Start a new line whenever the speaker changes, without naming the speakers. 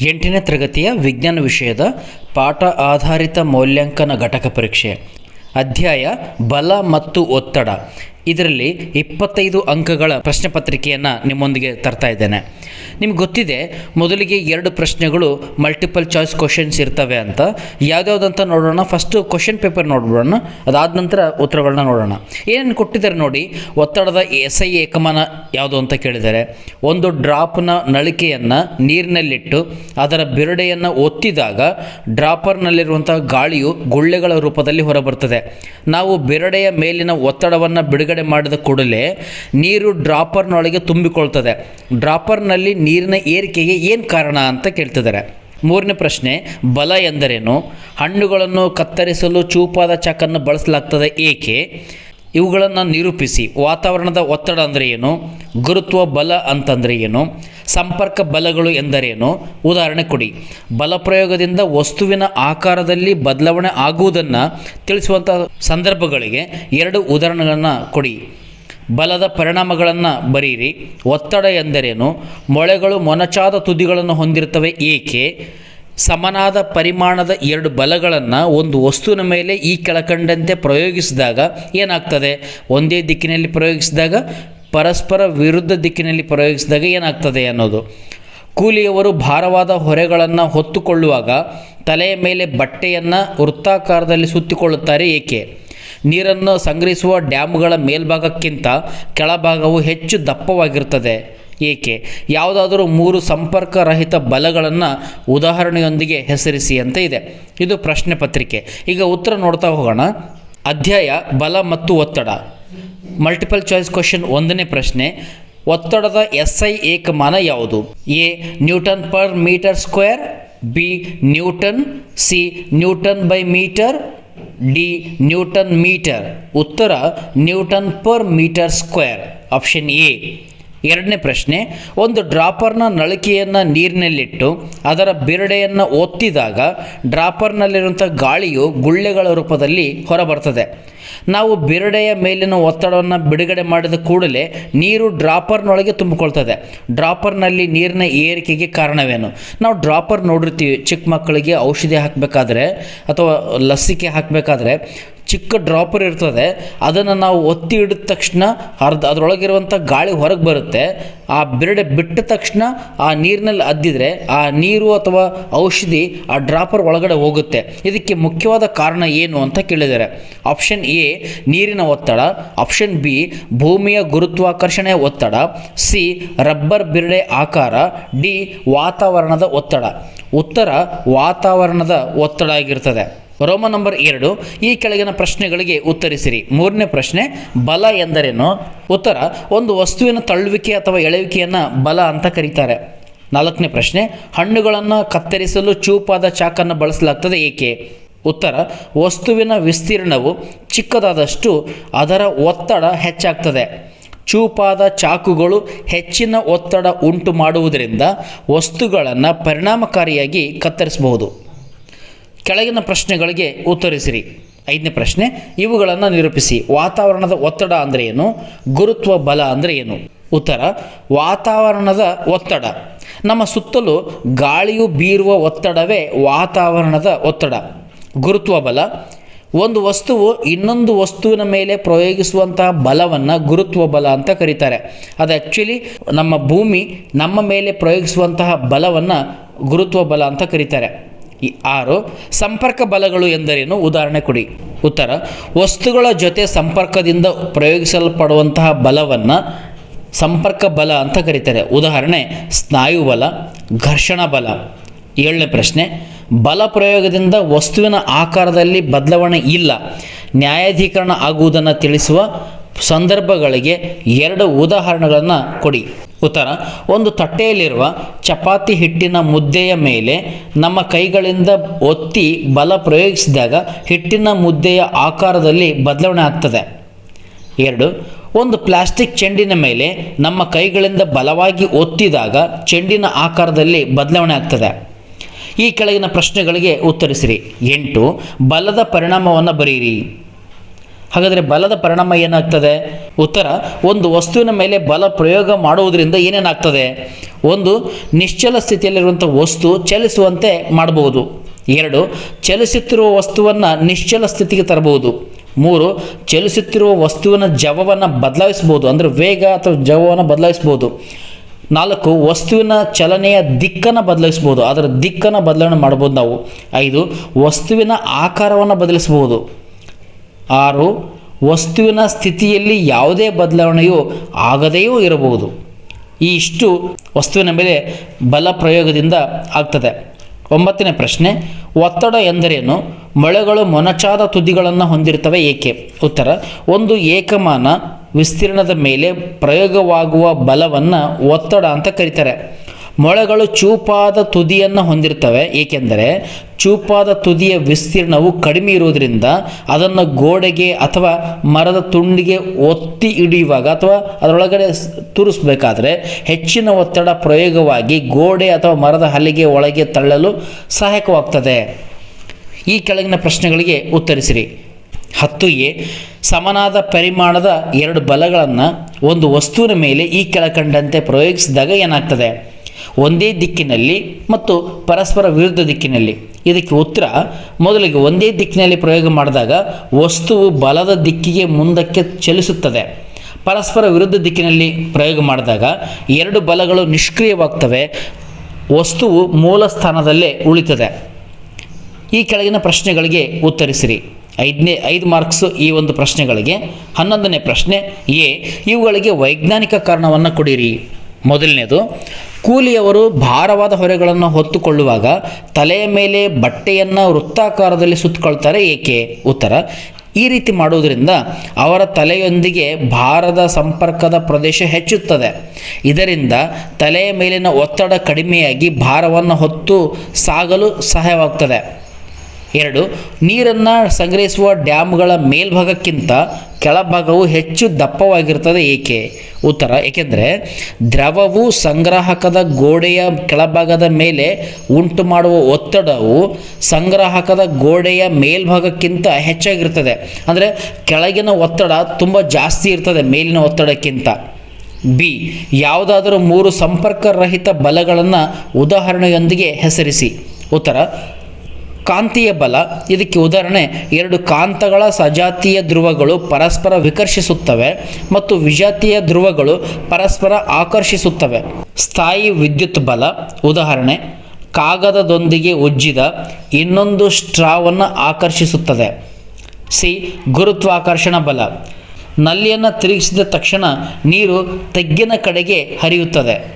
ಎಂಟನೇ ತರಗತಿಯ ವಿಜ್ಞಾನ ವಿಷಯದ ಪಾಠ ಆಧಾರಿತ ಮೌಲ್ಯಾಂಕನ ಘಟಕ ಪರೀಕ್ಷೆ. ಅಧ್ಯಾಯ ಬಲ ಮತ್ತು ಒತ್ತಡ. ಇದರಲ್ಲಿ ಇಪ್ಪತ್ತೈದು ಅಂಕಗಳ ಪ್ರಶ್ನೆ ಪತ್ರಿಕೆಯನ್ನು ನಿಮ್ಮೊಂದಿಗೆ ತರ್ತಾ ಇದ್ದೇನೆ. ನಿಮ್ಗೆ ಗೊತ್ತಿದೆ, ಮೊದಲಿಗೆ ಎರಡು ಪ್ರಶ್ನೆಗಳು ಮಲ್ಟಿಪಲ್ ಚಾಯ್ಸ್ ಕ್ವಶನ್ಸ್ ಇರ್ತವೆ ಅಂತ. ಯಾವ್ದ್ಯಾವ್ದಂತ ನೋಡೋಣ ಫಸ್ಟು ಕ್ವಶನ್ ಪೇಪರ್ ನೋಡ್ಬಿಡೋಣ, ಅದಾದ ನಂತರ ಉತ್ತರಗಳನ್ನ ನೋಡೋಣ. ಏನೇನು ಕೊಟ್ಟಿದ್ದಾರೆ ನೋಡಿ, ಒತ್ತಡದ ಎಸ್ ಐ ಏಕಮಾನ ಯಾವುದು ಅಂತ ಕೇಳಿದ್ದಾರೆ. ಒಂದು ಡ್ರಾಪ್ನ ನಳಿಕೆಯನ್ನು ನೀರಿನಲ್ಲಿಟ್ಟು, ಅದರ ಬಿರುಡೆಯನ್ನು ಒತ್ತಿದಾಗ ಡ್ರಾಪರ್ನಲ್ಲಿರುವಂಥ ಗಾಳಿಯು ಗುಳ್ಳೆಗಳ ರೂಪದಲ್ಲಿ ಹೊರಬರ್ತದೆ. ನಾವು ಬಿರಡೆಯ ಮೇಲಿನ ಒತ್ತಡವನ್ನು ಬಿಡುಗಡೆ ಮಾಡಿದ ಕೂಡಲೇ ನೀರು ಡ್ರಾಪರ್ನೊಳಗೆ ತುಂಬಿಕೊಳ್ತದೆ. ಡ್ರಾಪರ್ನಲ್ಲಿ ನೀರಿನ ಏರಿಕೆಗೆ ಏನು ಕಾರಣ ಅಂತ ಕೇಳ್ತಿದ್ದಾರೆ. ಮೂರನೇ ಪ್ರಶ್ನೆ, ಬಲ ಎಂದರೇನು? ಹಣ್ಣುಗಳನ್ನು ಕತ್ತರಿಸಲು ಚೂಪಾದ ಚಾಕನ್ನು ಬಳಸಲಾಗ್ತದೆ ಏಕೆ? ಇವುಗಳನ್ನು ನಿರೂಪಿಸಿ. ವಾತಾವರಣದ ಒತ್ತಡ ಅಂದರೆ ಏನು? ಗುರುತ್ವ ಬಲ ಅಂತಂದರೆ ಏನು? ಸಂಪರ್ಕ ಬಲಗಳು ಎಂದರೇನು? ಉದಾಹರಣೆ ಕೊಡಿ. ಬಲ ಪ್ರಯೋಗದಿಂದ ವಸ್ತುವಿನ ಆಕಾರದಲ್ಲಿ ಬದಲಾವಣೆ ಆಗುವುದನ್ನು ತಿಳಿಸುವಂಥ ಸಂದರ್ಭಗಳಿಗೆ ಎರಡು ಉದಾಹರಣೆಗಳನ್ನು ಕೊಡಿ. ಬಲದ ಪರಿಣಾಮಗಳನ್ನು ಬರೀರಿ. ಒತ್ತಡ ಎಂದರೇನು? ಮೊಳೆಗಳು ಮೊನಚಾದ ತುದಿಗಳನ್ನು ಹೊಂದಿರುತ್ತವೆ ಏಕೆ? ಸಮನಾದ ಪರಿಮಾಣದ ಎರಡು ಬಲಗಳನ್ನು ಒಂದು ವಸ್ತುವಿನ ಮೇಲೆ ಈ ಕೆಳಕಂಡಂತೆ ಪ್ರಯೋಗಿಸಿದಾಗ ಏನಾಗ್ತದೆ? ಒಂದೇ ದಿಕ್ಕಿನಲ್ಲಿ ಪ್ರಯೋಗಿಸಿದಾಗ ಪರಸ್ಪರ ವಿರುದ್ಧ ದಿಕ್ಕಿನಲ್ಲಿ ಪ್ರಯೋಗಿಸಿದಾಗ ಏನಾಗ್ತದೆ ಅನ್ನೋದು. ಕೂಲಿಯವರು ಭಾರವಾದ ಹೊರೆಗಳನ್ನು ಹೊತ್ತುಕೊಳ್ಳುವಾಗ ತಲೆಯ ಮೇಲೆ ಬಟ್ಟೆಯನ್ನು ವೃತ್ತಾಕಾರದಲ್ಲಿ ಸುತ್ತಿಕೊಳ್ಳುತ್ತಾರೆ ಏಕೆ? ನೀರನ್ನು ಸಂಗ್ರಹಿಸುವ ಡ್ಯಾಮ್ಗಳ ಮೇಲ್ಭಾಗಕ್ಕಿಂತ ಕೆಳಭಾಗವು ಹೆಚ್ಚು ದಪ್ಪವಾಗಿರುತ್ತದೆ ಏಕೆ? ಯಾವುದಾದರೂ ಮೂರು ಸಂಪರ್ಕರಹಿತ ಬಲಗಳನ್ನು ಉದಾಹರಣೆಯೊಂದಿಗೆ ಹೆಸರಿಸಿ ಅಂತ ಇದೆ. ಇದು ಪ್ರಶ್ನೆ ಪತ್ರಿಕೆ. ಈಗ ಉತ್ತರ ನೋಡ್ತಾ ಹೋಗೋಣ. ಅಧ್ಯಾಯ ಬಲ ಮತ್ತು ಒತ್ತಡ. ಮಲ್ಟಿಪಲ್ ಚಾಯ್ಸ್ ಕ್ವಶನ್ ಒಂದನೇ ಪ್ರಶ್ನೆ, ಒತ್ತಡದ ಎಸ್ ಐ ಏಕಮಾನ ಯಾವುದು? A, newton per metre square, B, newton, C, newton by metre, D, newton metre. ಉತ್ತರ, newton per metre square. Option A. ಎರಡನೇ ಪ್ರಶ್ನೆ, ಒಂದು ಡ್ರಾಪರ್ನ ನಳಿಕೆಯನ್ನು ನೀರಿನಲ್ಲಿಟ್ಟು ಅದರ ಬಿರಡೆಯನ್ನು ಒತ್ತಿದಾಗ ಡ್ರಾಪರ್ನಲ್ಲಿರುವಂಥ ಗಾಳಿಯು ಗುಳ್ಳೆಗಳ ರೂಪದಲ್ಲಿ ಹೊರಬರ್ತದೆ. ನಾವು ಬಿರಡೆಯ ಮೇಲಿನ ಒತ್ತಡವನ್ನು ಬಿಡುಗಡೆ ಮಾಡಿದ ಕೂಡಲೇ ನೀರು ಡ್ರಾಪರ್ನೊಳಗೆ ತುಂಬಿಕೊಳ್ತದೆ. ಡ್ರಾಪರ್ನಲ್ಲಿ ನೀರಿನ ಏರಿಕೆಗೆ ಕಾರಣವೇನು? ನಾವು ಡ್ರಾಪರ್ ನೋಡಿರ್ತೀವಿ, ಚಿಕ್ಕ ಮಕ್ಕಳಿಗೆ ಔಷಧಿ ಹಾಕಬೇಕಾದ್ರೆ ಅಥವಾ ಲಸಿಕೆ ಹಾಕಬೇಕಾದ್ರೆ ಚಿಕ್ಕ ಡ್ರಾಪರ್ ಇರ್ತದೆ, ಅದನ್ನು ನಾವು ಒತ್ತಿ ಹಿಡಿದ ತಕ್ಷಣ ಅರ್ಧ ಅದರೊಳಗಿರುವಂಥ ಗಾಳಿ ಹೊರಗೆ ಬರುತ್ತೆ. ಆ ಬಿರಡೆ ಬಿಟ್ಟ ತಕ್ಷಣ ಆ ನೀರಿನಲ್ಲಿ ಅದ್ದಿದ್ರೆ ಆ ನೀರು ಅಥವಾ ಔಷಧಿ ಆ ಡ್ರಾಪರ್ ಒಳಗಡೆ ಹೋಗುತ್ತೆ. ಇದಕ್ಕೆ ಮುಖ್ಯವಾದ ಕಾರಣ ಏನು ಅಂತ ಕೇಳಿದ್ದಾರೆ ಆಪ್ಷನ್ ಎ ನೀರಿನ ಒತ್ತಡ. ಆಪ್ಷನ್ ಬಿ ಭೂಮಿಯ ಗುರುತ್ವಾಕರ್ಷಣೆಯ ಒತ್ತಡ. ಸಿ ರಬ್ಬರ್ ಬಿರಡೆ ಆಕಾರ. ಡಿ ವಾತಾವರಣದ ಒತ್ತಡ. ಉತ್ತರ, ವಾತಾವರಣದ ಒತ್ತಡ ಆಗಿರ್ತದೆ. ರೋಮ ನಂಬರ್ ಎರಡು, ಈ ಕೆಳಗಿನ ಪ್ರಶ್ನೆಗಳಿಗೆ ಉತ್ತರಿಸಿರಿ. ಮೂರನೇ ಪ್ರಶ್ನೆ, ಬಲ ಎಂದರೇನು? ಉತ್ತರ, ಒಂದು ವಸ್ತುವಿನ ತಳ್ಳುವಿಕೆ ಅಥವಾ ಎಳೆಯುವಿಕೆಯನ್ನು ಬಲ ಅಂತ ಕರೀತಾರೆ. ನಾಲ್ಕನೇ ಪ್ರಶ್ನೆ, ಹಣ್ಣುಗಳನ್ನು ಕತ್ತರಿಸಲು ಚೂಪಾದ ಚಾಕನ್ನು ಬಳಸಲಾಗ್ತದೆ ಏಕೆ? ಉತ್ತರ, ವಸ್ತುವಿನ ವಿಸ್ತೀರ್ಣವು ಚಿಕ್ಕದಾದಷ್ಟು ಅದರ ಒತ್ತಡ ಹೆಚ್ಚಾಗ್ತದೆ. ಚೂಪಾದ ಚಾಕುಗಳು ಹೆಚ್ಚಿನ ಒತ್ತಡ ಉಂಟು ಮಾಡುವುದರಿಂದ ವಸ್ತುಗಳನ್ನು ಪರಿಣಾಮಕಾರಿಯಾಗಿ ಕತ್ತರಿಸಬಹುದು. ಕೆಳಗಿನ ಪ್ರಶ್ನೆಗಳಿಗೆ ಉತ್ತರಿಸಿರಿ. ಐದನೇ ಪ್ರಶ್ನೆ, ಇವುಗಳನ್ನು ನಿರೂಪಿಸಿ. ವಾತಾವರಣದ ಒತ್ತಡ ಅಂದರೆ ಏನು? ಗುರುತ್ವ ಬಲ ಅಂದರೆ ಏನು? ಉತ್ತರ, ವಾತಾವರಣದ ಒತ್ತಡ. ನಮ್ಮ ಸುತ್ತಲೂ ಗಾಳಿಯು ಬೀರುವ ಒತ್ತಡವೇ ವಾತಾವರಣದ ಒತ್ತಡ. ಗುರುತ್ವ ಬಲ. ಒಂದು ವಸ್ತುವು ಇನ್ನೊಂದು ವಸ್ತುವಿನ ಮೇಲೆ ಪ್ರಯೋಗಿಸುವಂತಹ ಬಲವನ್ನು ಗುರುತ್ವ ಬಲ ಅಂತ ಕರೀತಾರೆ. ಅದು ಆ್ಯಕ್ಚುಲಿ ನಮ್ಮ ಭೂಮಿ ನಮ್ಮ ಮೇಲೆ ಪ್ರಯೋಗಿಸುವಂತಹ ಬಲವನ್ನು ಗುರುತ್ವ ಬಲ ಅಂತ ಕರೀತಾರೆ. ಈ ಆರು ಸಂಪರ್ಕ ಬಲಗಳು ಎಂದರೇನು? ಉದಾಹರಣೆ ಕೊಡಿ. ಉತ್ತರ, ವಸ್ತುಗಳ ಜೊತೆ ಸಂಪರ್ಕದಿಂದ ಪ್ರಯೋಗಿಸಲ್ಪಡುವಂತಹ ಬಲವನ್ನು ಸಂಪರ್ಕ ಬಲ ಅಂತ ಕರೀತಾರೆ. ಉದಾಹರಣೆ, ಸ್ನಾಯು ಬಲ, ಘರ್ಷಣ ಬಲ. ಏಳನೇ ಪ್ರಶ್ನೆ, ಬಲ ಪ್ರಯೋಗದಿಂದ ವಸ್ತುವಿನ ಆಕಾರದಲ್ಲಿ ಬದಲಾವಣೆ ಇಲ್ಲ. ನ್ಯಾಯಾಧೀಕರಣ ಆಗುವುದನ್ನು ತಿಳಿಸುವ ಸಂದರ್ಭಗಳಿಗೆ ಎರಡು ಉದಾಹರಣೆಗಳನ್ನು ಕೊಡಿ. ಉತ್ತರ, ಒಂದು ತಟ್ಟೆಯಲ್ಲಿರುವ ಚಪಾತಿ ಹಿಟ್ಟಿನ ಮುದ್ದೆಯ ಮೇಲೆ ನಮ್ಮ ಕೈಗಳಿಂದ ಒತ್ತಿ ಬಲ ಪ್ರಯೋಗಿಸಿದಾಗ ಹಿಟ್ಟಿನ ಮುದ್ದೆಯ ಆಕಾರದಲ್ಲಿ ಬದಲಾವಣೆ ಆಗ್ತದೆ. ಎರಡು, ಒಂದು ಪ್ಲಾಸ್ಟಿಕ್ ಚೆಂಡಿನ ಮೇಲೆ ನಮ್ಮ ಕೈಗಳಿಂದ ಬಲವಾಗಿ ಒತ್ತಿದಾಗ ಚೆಂಡಿನ ಆಕಾರದಲ್ಲಿ ಬದಲಾವಣೆ ಆಗ್ತದೆ. ಈ ಕೆಳಗಿನ ಪ್ರಶ್ನೆಗಳಿಗೆ ಉತ್ತರಿಸಿರಿ. ಎಂಟು, ಬಲದ ಪರಿಣಾಮವನ್ನು ಬರೆಯಿರಿ. ಹಾಗಾದರೆ ಬಲದ ಪರಿಣಾಮ ಏನಾಗ್ತದೆ? ಉತ್ತರ, ಒಂದು ವಸ್ತುವಿನ ಮೇಲೆ ಬಲ ಪ್ರಯೋಗ ಮಾಡುವುದರಿಂದ ಏನೇನಾಗ್ತದೆ? ಒಂದು, ನಿಶ್ಚಲ ಸ್ಥಿತಿಯಲ್ಲಿರುವಂಥ ವಸ್ತು ಚಲಿಸುವಂತೆ ಮಾಡಬಹುದು. ಎರಡು, ಚಲಿಸುತ್ತಿರುವ ವಸ್ತುವನ್ನು ನಿಶ್ಚಲ ಸ್ಥಿತಿಗೆ ತರಬಹುದು. ಮೂರು, ಚಲಿಸುತ್ತಿರುವ ವಸ್ತುವಿನ ಜವವನ್ನು ಬದಲಾಯಿಸ್ಬೋದು ಅಂದರೆ ವೇಗ ಅಥವಾ ಜವವನ್ನು ಬದಲಾಯಿಸ್ಬೋದು ನಾಲ್ಕು, ವಸ್ತುವಿನ ಚಲನೆಯ ದಿಕ್ಕನ್ನು ಬದಲಾಯಿಸ್ಬೋದು ಅದರ ದಿಕ್ಕನ್ನು ಬದಲಾವಣೆ ಮಾಡ್ಬೋದು ನಾವು. ಐದು, ವಸ್ತುವಿನ ಆಕಾರವನ್ನು ಬದಲಿಸ್ಬೋದು ಆರು, ವಸ್ತುವಿನ ಸ್ಥಿತಿಯಲ್ಲಿ ಯಾವುದೇ ಬದಲಾವಣೆಯು ಆಗದೆಯೂ ಇರಬಹುದು. ಈ ಇಷ್ಟು ವಸ್ತುವಿನ ಮೇಲೆ ಬಲ ಪ್ರಯೋಗದಿಂದ ಆಗ್ತದೆ. ಒಂಬತ್ತನೇ ಪ್ರಶ್ನೆ, ಒತ್ತಡ ಎಂದರೇನು? ಮೊಳೆಗಳು ಮೊನಚಾದ ತುದಿಗಳನ್ನು ಹೊಂದಿರುತ್ತವೆ ಏಕೆ? ಉತ್ತರ, ಒಂದು ಏಕಮಾನ ವಿಸ್ತೀರ್ಣದ ಮೇಲೆ ಪ್ರಯೋಗವಾಗುವ ಬಲವನ್ನು ಒತ್ತಡ ಅಂತ ಕರೀತಾರೆ. ಮೊಳೆಗಳು ಚೂಪಾದ ತುದಿಯನ್ನು ಹೊಂದಿರ್ತವೆ. ಏಕೆಂದರೆ ಚೂಪಾದ ತುದಿಯ ವಿಸ್ತೀರ್ಣವು ಕಡಿಮೆ ಇರುವುದರಿಂದ ಅದನ್ನು ಗೋಡೆಗೆ ಅಥವಾ ಮರದ ತುಂಡಿಗೆ ಒತ್ತಿ ಹಿಡಿಯುವಾಗ ಅಥವಾ ಅದರೊಳಗಡೆ ತೂರಿಸಬೇಕಾದ್ರೆ ಹೆಚ್ಚಿನ ಒತ್ತಡ ಪ್ರಯೋಗವಾಗಿ ಗೋಡೆ ಅಥವಾ ಮರದ ಹಲಿಗೆ ಒಳಗೆ ತಳ್ಳಲು ಸಹಾಯಕವಾಗ್ತದೆ. ಈ ಕೆಳಗಿನ ಪ್ರಶ್ನೆಗಳಿಗೆ ಉತ್ತರಿಸಿರಿ. ಹತ್ತು ಎ, ಸಮನಾದ ಪರಿಮಾಣದ ಎರಡು ಬಲಗಳನ್ನು ಒಂದು ವಸ್ತುವಿನ ಮೇಲೆ ಈ ಕೆಳಕಂಡಂತೆ ಪ್ರಯೋಗಿಸಿದಾಗ ಏನಾಗ್ತದೆ? ಒಂದೇ ದಿಕ್ಕಿನಲ್ಲಿ ಮತ್ತು ಪರಸ್ಪರ ವಿರುದ್ಧ ದಿಕ್ಕಿನಲ್ಲಿ. ಇದಕ್ಕೆ ಉತ್ತರ, ಮೊದಲಿಗೆ ಒಂದೇ ದಿಕ್ಕಿನಲ್ಲಿ ಪ್ರಯೋಗ ಮಾಡಿದಾಗ ವಸ್ತುವು ಬಲದ ದಿಕ್ಕಿಗೆ ಮುಂದಕ್ಕೆ ಚಲಿಸುತ್ತದೆ. ಪರಸ್ಪರ ವಿರುದ್ಧ ದಿಕ್ಕಿನಲ್ಲಿ ಪ್ರಯೋಗ ಮಾಡಿದಾಗ ಎರಡು ಬಲಗಳು ನಿಷ್ಕ್ರಿಯವಾಗ್ತವೆ, ವಸ್ತುವು ಮೂಲ ಸ್ಥಾನದಲ್ಲೇ ಉಳಿತದೆ. ಈ ಕೆಳಗಿನ ಪ್ರಶ್ನೆಗಳಿಗೆ ಉತ್ತರಿಸಿರಿ. ಐದನೇ, ಐದು ಮಾರ್ಕ್ಸು ಈ ಒಂದು ಪ್ರಶ್ನೆಗಳಿಗೆ. ಹನ್ನೊಂದನೇ ಪ್ರಶ್ನೆ, ಎ, ಇವುಗಳಿಗೆ ವೈಜ್ಞಾನಿಕ ಕಾರಣವನ್ನು ಕೊಡಿರಿ. ಮೊದಲನೇದು ಕೂಲಿಯವರು ಭಾರವಾದ ಹೊರೆಗಳನ್ನು ಹೊತ್ತುಕೊಳ್ಳುವಾಗ ತಲೆಯ ಮೇಲೆ ಬಟ್ಟೆಯನ್ನು ವೃತ್ತಾಕಾರದಲ್ಲಿ ಸುತ್ತಕೊಳ್ತಾರೆ ಏಕೆ? ಉತ್ತರ, ಈ ರೀತಿ ಮಾಡುವುದರಿಂದ ಅವರ ತಲೆಯೊಂದಿಗೆ ಭಾರದ ಸಂಪರ್ಕದ ಪ್ರದೇಶ ಹೆಚ್ಚುತ್ತದೆ. ಇದರಿಂದ ತಲೆಯ ಮೇಲಿನ ಒತ್ತಡ ಕಡಿಮೆಯಾಗಿ ಭಾರವನ್ನು ಹೊತ್ತು ಸಾಗಲು ಸಹಾಯವಾಗ್ತದೆ. ಎರಡು, ನೀರನ್ನು ಸಂಗ್ರಹಿಸುವ ಡ್ಯಾಮ್ಗಳ ಮೇಲ್ಭಾಗಕ್ಕಿಂತ ಕೆಳಭಾಗವು ಹೆಚ್ಚು ದಪ್ಪವಾಗಿರುತ್ತದೆ ಏಕೆ? ಉತ್ತರ, ಏಕೆಂದರೆ ದ್ರವವು ಸಂಗ್ರಾಹಕದ ಗೋಡೆಯ ಕೆಳಭಾಗದ ಮೇಲೆ ಉಂಟು ಮಾಡುವ ಒತ್ತಡವು ಸಂಗ್ರಾಹಕದ ಗೋಡೆಯ ಮೇಲ್ಭಾಗಕ್ಕಿಂತ ಹೆಚ್ಚಾಗಿರ್ತದೆ ಅಂದರೆ ಕೆಳಗಿನ ಒತ್ತಡ ತುಂಬ ಜಾಸ್ತಿ ಇರ್ತದೆ ಮೇಲಿನ ಒತ್ತಡಕ್ಕಿಂತ. ಬಿ, ಯಾವುದಾದರೂ ಮೂರು ಸಂಪರ್ಕರಹಿತ ಬಲಗಳನ್ನು ಉದಾಹರಣೆಯೊಂದಿಗೆ ಹೆಸರಿಸಿ. ಉತ್ತರ ಕಾಂತೀಯ ಬಲ. ಇದಕ್ಕೆ ಉದಾಹರಣೆ, ಎರಡು ಕಾಂತಗಳ ಸಜಾತೀಯ ಧ್ರುವಗಳು ಪರಸ್ಪರ ವಿಕರ್ಷಿಸುತ್ತವೆ ಮತ್ತು ವಿಜಾತೀಯ ಧ್ರುವಗಳು ಪರಸ್ಪರ ಆಕರ್ಷಿಸುತ್ತವೆ. ಸ್ಥಾಯಿ ವಿದ್ಯುತ್ ಬಲ, ಉದಾಹರಣೆ, ಕಾಗದದೊಂದಿಗೆ ಉಜ್ಜಿದ ಇನ್ನೊಂದು ಸ್ಟ್ರಾವನ್ನು ಆಕರ್ಷಿಸುತ್ತದೆ. ಸಿ, ಗುರುತ್ವಾಕರ್ಷಣ ಬಲ. ನಲ್ಲಿಯನ್ನು ತಿರುಗಿಸಿದ ತಕ್ಷಣ ನೀರು ತಗ್ಗಿನ ಕಡೆಗೆ ಹರಿಯುತ್ತದೆ.